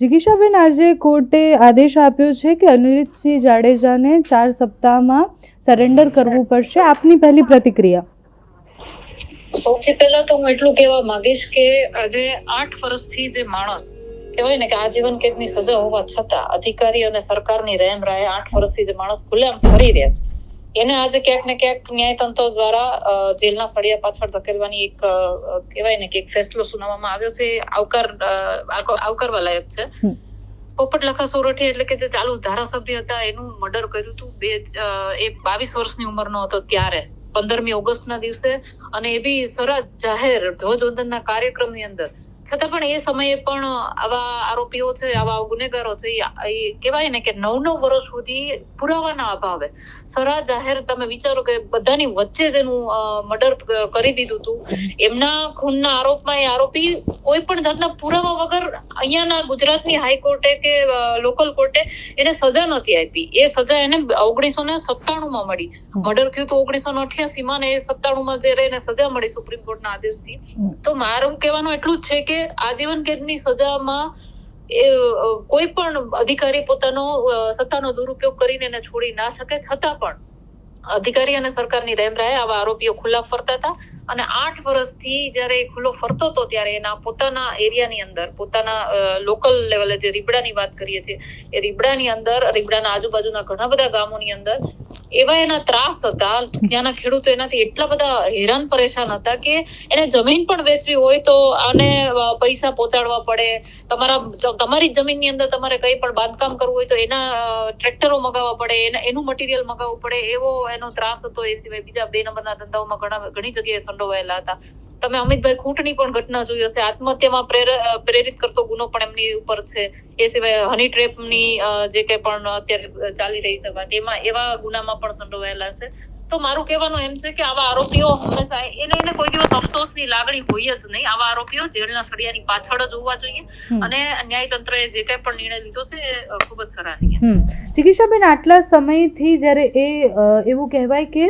જિગીશાબેન, આજે કોર્ટે આદેશ આપ્યો છે કે અનિરુદ્ધસિંહ જાડેજાને ચાર સપ્તાહમાં સરેન્ડર કરવું પડશે. આપની પહેલી પ્રતિક્રિયા? સૌથી પહેલા તો હું એટલું કહેવા માંગીશ કે આજે આઠ વર્ષથી જે માણસ કહેવાય ને કે આજીવન કેદની સજા હોવા છતાં અધિકારી અને સરકારની રહેમ રાહે આઠ વર્ષથી જે માણસ ખુલ્લેઆમ ફરી રહ્યા છે. એને આજે ક્યાંક ને ક્યાંક ન્યાયતંત્ર દ્વારા જેલના સળિયા પાછળ ધકેલવાની એક કહેવાય ને કે એક ફેસલો સુનાવવામાં આવ્યો છે આવકાર આવકારવા લાયક છે. પોપટ લખા સોરઠી એટલે કે જે ચાલુ ધારાસભ્ય હતા એનું મર્ડર કર્યું હતું બે એ બાવીસ વર્ષની ઉંમરનો હતો ત્યારે પંદરમી ઓગસ્ટના દિવસે. અને એ બી સરા જાહેર ધ્વજવંદનના કાર્યક્રમની અંદર. છતાં પણ એ સમયે પણ આવા આરોપીઓ છે, આવા ગુનેગારો છે, એ- કહેવાય ને કે નવ નવ વર્ષ સુધી પુરાવાના અભાવે. સરા જાહેર તમે વિચારો કે બધાની વચ્ચે જેનું મર્ડર કરી દીધું હતું એમના ખૂનના આરોપમાં એ આરોપી કોઈ પણ જાતના પુરાવા વગર અહીંયાના ગુજરાતની હાઈકોર્ટે કે લોકલ કોર્ટે એને સજા નથી આપી. એ સજા એને ઓગણીસો ને સત્તાણું માં મળી. મર્ડર થયું તો ઓગણીસો ને અઠ્યાસી માં ને એ સત્તાણું માં જયારે એને સજા મળી સુપ્રીમ કોર્ટના આદેશથી. તો મારું કહેવાનું એટલું જ છે કે આજીવન કેદની સજામાં કોઈ પણ અધિકારી પોતાનો સત્તાનો દુરુપયોગ કરીને એને છોડી ના શકે. છતાં પણ અધિકારી અને સરકારની રહેમ રાહે આવા આરોપીઓ ખુલ્લા ફરતા હતા. અને આઠ વર્ષથી જ્યારે એ ખુલ્લો ફરતો હતો ત્યારે એના પોતાના એરિયાની અંદર, પોતાના લોકલ લેવલે જે રીબડાની વાત કરીએ છીએ, એ રીબડાની અંદર, રીબડાના આજુબાજુના ઘણા બધા ગામોની અંદર એવા એના ત્રાસ હતા ત્યાંના ખેડૂતો એનાથી એટલા બધા હેરાન પરેશાન હતા કે એને જમીન પણ વેચવી હોય તો આને પૈસા પહોંચાડવા પડે. તમારા તમારી જમીનની અંદર તમારે કઈ પણ બાંધકામ કરવું હોય તો એના ટ્રેક્ટરો મગાવવા પડે, એના- એનું મટીરિયલ મગાવવું પડે, એવો એનો ત્રાસ હતો એ સિવાય. બીજા બે નંબરના ધંધાઓમાં ઘણા, ઘણી જગ્યાએ સંડોવાયેલા હતા. તમે અમિતભાઈ ખૂંટની પણ ઘટના જોઈ હશે. આત્મહત્યામાં પ્રેરિત કરતો ગુનો પણ એમની ઉપર છે. એ સિવાય હની ટ્રેપની જે કઈ પણ અત્યારે ચાલી રહી છે વાત, એમાં એવા ગુનામાં પણ સંડોવાયેલા છે. તો મારું કહેવાનું એમ છે કે આવા આરોપીઓ હંમેશા એને એને કોઈ દિવસ અફસોસની લાગણી હોય જ નહીં. આવા આરોપીઓ જેલના સળિયાની પાછળ જ હોવા જોઈએ. અને ન્યાયતંત્રએ જે કઈ પણ નિર્ણય લીધો છે એ ખૂબ જ સરાહનીય ચિકિત્સાબેન આટલા સમયથી જ્યારે એ એવું કહેવાય કે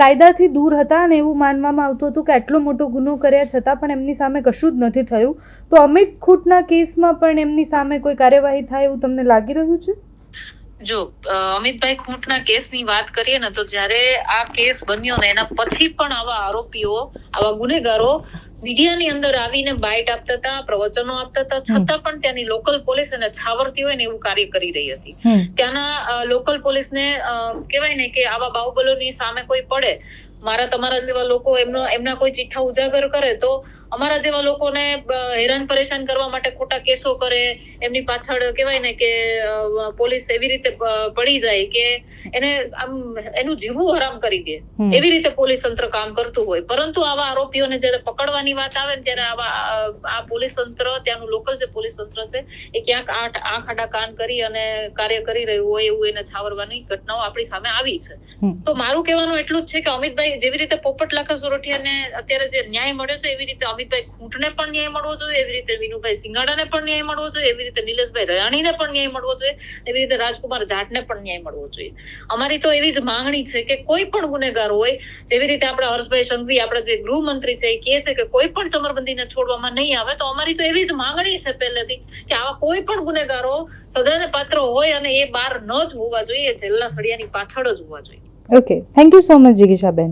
કાયદાથી દૂર હતા અને એવું માનવામાં આવતું હતું કે આટલો મોટો ગુનો કર્યા છતાં પણ એમની સામે કશું જ નથી થયું તો અમિત ખૂટના કેસમાં પણ એમની સામે કોઈ કાર્યવાહી થાય એવું તમને લાગી રહ્યું છે? જો અમિતભાઈ ખૂંટના કેસની વાત કરીએ ને તો જ્યારે આ કેસ બન્યો ને એના પછી પણ આવા આરોપીઓ આવા ગુનેગારો મીડિયાની અંદર આવીને બાઇટ આપતા હતા પ્રવચનો આપતા હતા છતાં પણ ત્યાંની લોકલ પોલીસ અને છાવરતી હોય ને એવું કાર્ય કરી રહી હતી. ત્યાંના લોકલ પોલીસને કહેવાય ને કે આવા બાહુબલોની સામે કોઈ પડે મારા તમારા જેવા લોકો એમનો એમના કોઈ ચિઠ્ઠા ઉજાગર કરે તો અમારા જેવા લોકોને હેરાન પરેશાન કરવા માટે ખોટા કેસો કરે એમની પાછળ કહેવાય ને કે પોલીસ એવી રીતે પડી જાય કે એને આમ એનું જીવવું હરામ કરી દે. એવી રીતે પોલીસ તંત્ર કામ કરતું હોય. પરંતુ આવા આરોપીઓને જયારે પકડવાની વાત આવે ને ત્યારે આવા આ- આ પોલીસ તંત્ર ત્યાંનું લોકલ જે પોલીસ તંત્ર છે એ ક્યાંક આઠ આંખ આડા કાન કરી અને કાર્ય કરી રહ્યું હોય એવું એને છાવરવાની ઘટનાઓ આપણી સામે આવી છે. તો મારું કહેવાનું એટલું જ છે કે અમિતભાઈ જેવી રીતે પોપટ લાખા સોરઠિયાને અત્યારે જે ન્યાય મળ્યો છે એવી રીતે અમિતભાઈ ખૂંટને પણ ન્યાય મળવો જોઈએ, એવી રીતે વિનુભાઈ સિંગાડાને પણ ન્યાય મળવો જોઈએ, એવી રીતે નિલેશભાઈ રયાણીને પણ ન્યાય મળવો જોઈએ, એવી રીતે રાજકુમાર જાટને પણ ન્યાય મળવો જોઈએ. અમારી તો એવી જ માંગણી છે કે કોઈ પણ ગુનેગાર હોય, જેવી રીતે આપણા હર્ષભાઈ સંઘવી, આપણા જે ગૃહમંત્રી છે, એ કહે છે કે કોઈ પણ ચમરબંધીને છોડવામાં નહીં આવે, તો અમારી તો એવી જ માંગણી છે પહેલેથી કે આવા કોઈ પણ ગુનેગારો સજાને પાત્ર હોય અને એ બહાર ન જ હોવા જોઈએ જેલના સળિયાની પાછળ જ હોવા જોઈએ. Okay thank you so much જિગીશાબેન